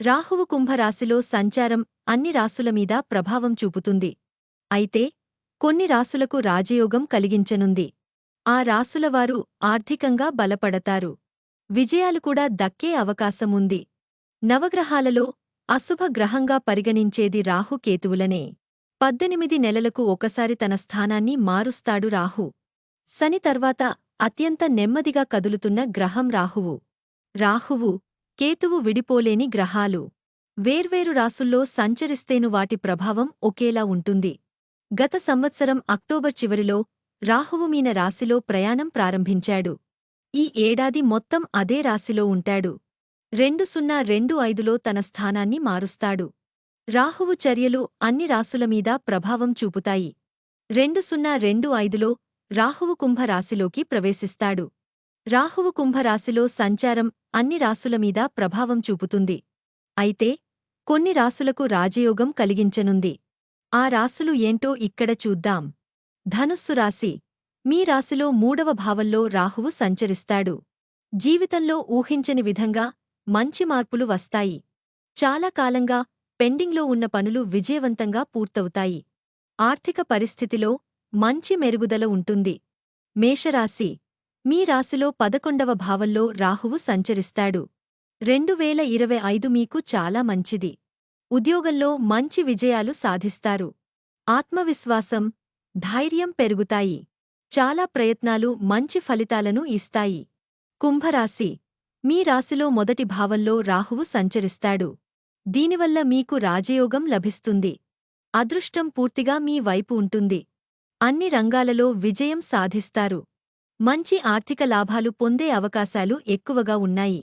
రాహువు కుంభరాశిలో సంచారం అన్ని రాసుల మీద ప్రభావం చూపుతుంది. అయితే కొన్ని రాసులకు రాజయోగం కలిగించనుంది. ఆ రాసులవారు ఆర్థికంగా బలపడతారు. విజయాలు కూడా దక్కే అవకాశముంది. నవగ్రహాలలో అశుభ గ్రహంగా పరిగణించేది రాహు కేతువులనే. పద్దెనిమిది నెలలకు ఒకసారి తన స్థానాన్ని మారుస్తాడు రాహు. శని తర్వాత అత్యంత నెమ్మదిగా కదులుతున్న గ్రహం రాహువు. రాహువు కేతువు విడిపోలేని గ్రహాలు. వేర్వేరు రాసుల్లో సంచరిస్తేను వాటి ప్రభావం ఒకేలా ఉంటుంది. గత సంవత్సరం అక్టోబర్ చివరిలో రాహువు మీన రాశిలో ప్రయాణం ప్రారంభించాడు. ఈ ఏడాది మొత్తం అదే రాశిలో ఉంటాడు. రెండు సున్నా రెండు ఐదులో తన స్థానాన్ని మారుస్తాడు. రాహువు చర్యలు అన్ని రాసుల మీద ప్రభావం చూపుతాయి. రెండు సున్నా రెండు ఐదులో రాహువు కుంభరాశిలోకి ప్రవేశిస్తాడు. రాహువు కుంభరాశిలో సంచారం అన్ని రాసుల మీద ప్రభావం చూపుతుంది. అయితే కొన్ని రాసులకు రాజయోగం కలిగించనుంది. ఆ రాసులు ఏంటో ఇక్కడ చూద్దాం. ధనుస్సు రాశి మీ రాశిలో మూడవ భావంలో రాహువు సంచరిస్తాడు. జీవితంలో ఊహించని విధంగా మంచి మార్పులు వస్తాయి. చాలా కాలంగా పెండింగ్లో ఉన్న పనులు విజయవంతంగా పూర్తవుతాయి. ఆర్థిక పరిస్థితిలో మంచి మెరుగుదల ఉంటుంది. మేషరాశి మీ రాశిలో పదకొండవ భావంలో రాహువు సంచరిస్తాడు. రెండు వేల ఇరవై ఐదు మీకు చాలా మంచిది. ఉద్యోగంలో మంచి విజయాలు సాధిస్తారు. ఆత్మవిశ్వాసం ధైర్యం పెరుగుతాయి. చాలా ప్రయత్నాలు మంచి ఫలితాలను ఇస్తాయి. కుంభరాశి మీ రాశిలో మొదటి భావంలో రాహువు సంచరిస్తాడు. దీనివల్ల మీకు రాజయోగం లభిస్తుంది. అదృష్టం పూర్తిగా మీ వైపు ఉంటుంది. అన్ని రంగాలలో విజయం సాధిస్తారు. మంచి ఆర్థిక లాభాలు పొందే అవకాశాలు ఎక్కువగా ఉన్నాయి.